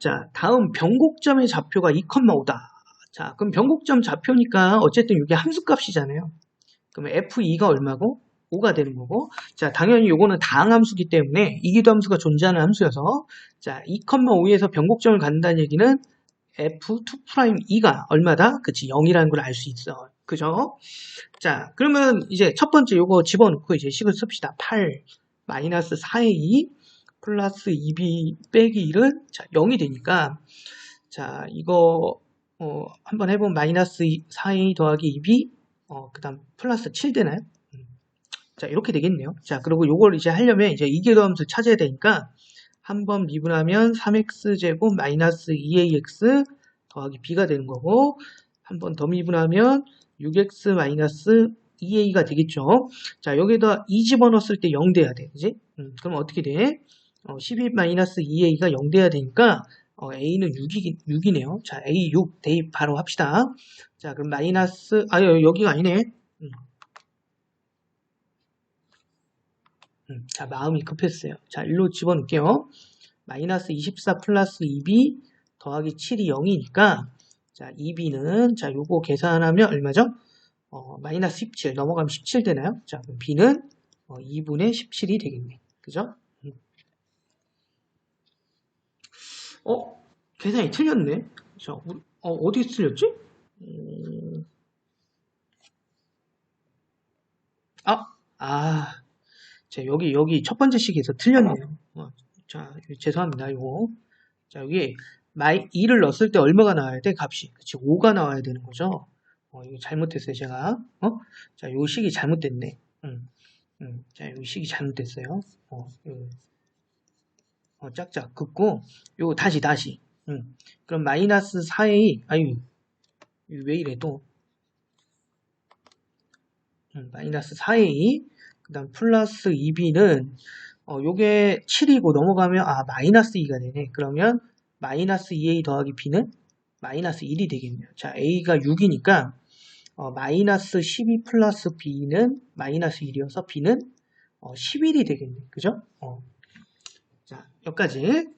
자, 다음 변곡점의 좌표가 2,5다. 자, 그럼 변곡점 좌표니까 어쨌든 이게 함수값이잖아요. 그러면 F2가 얼마고? 5가 되는 거고. 자, 당연히 요거는 다항함수기 때문에 이기도 함수가 존재하는 함수여서 자, 2,5에서 변곡점을 갖는다는 얘기는 F2'2가 얼마다? 그치, 0이라는 걸 알 수 있어. 그죠? 자, 그러면 이제 첫 번째 요거 집어넣고 이제 식을 씁시다. 8 마이너스 4의 2 플러스 2b 빼기 1은 자, 0이 되니까 자, 이거 어, 한번 해보면 마이너스 4a 더하기 2b 어, 그 다음 플러스 7 되나요? 음. 자, 이렇게 되겠네요. 자, 그리고 요걸 이제 하려면 이제 이계도함수 찾아야 되니까 한 번 미분하면 3x제곱 마이너스 2ax 더하기 b가 되는 거고 한 번 더 미분하면 6x 마이너스 2a가 되겠죠. 자, 여기다 2 집어넣었을 때 0 돼야 돼. 그지? 음, 그럼 어떻게 돼? 어, 12 마이너스 2a가 0 돼야 되니까 어, a는 6이, 6이네요. 자, a 6 대입 바로 합시다. 자, 그럼 마이너스, 아, 여기가 아니네. 음. 음, 자, 마음이 급했어요. 자, 일로 집어넣을게요. 마이너스 24 플러스 2b 더하기 7이 0이니까, 자, 2b는, 자, 요거 계산하면 얼마죠? 어, 마이너스 17, 넘어가면 17 되나요? 자, 그럼 b는 어, 2분의 17이 되겠네. 그죠? 음. 어? 계산이 틀렸네. 자, 우리, 어, 어디 틀렸지? 음... 아, 아, 자, 여기, 여기 첫 번째 식에서 틀렸네요. 어, 자, 죄송합니다, 이거. 자, 여기, 마이, 2를 넣었을 때 얼마가 나와야 돼? 값이. 그치, 5가 나와야 되는 거죠. 어, 이거 잘못했어요, 제가. 어? 자, 요 식이 잘못됐네. 음, 음, 자, 요 식이 잘못됐어요. 어, 요, 어, 짝짝 긋고, 요, 다시, 다시. 음, 그럼 마이너스 4의, 아유, 왜 이래, 또. 음, 마이너스 4의, 그 다음 플러스 2b는, 어, 요게 7이고 넘어가면, 아, 마이너스 2가 되네. 그러면, 마이너스 2a 더하기 b는 마이너스 1이 되겠네요. 자, a가 6이니까, 어, 마이너스 12 플러스 b는 마이너스 1이어서 b는 어, 11이 되겠네. 그죠? 어. 자, 여기까지.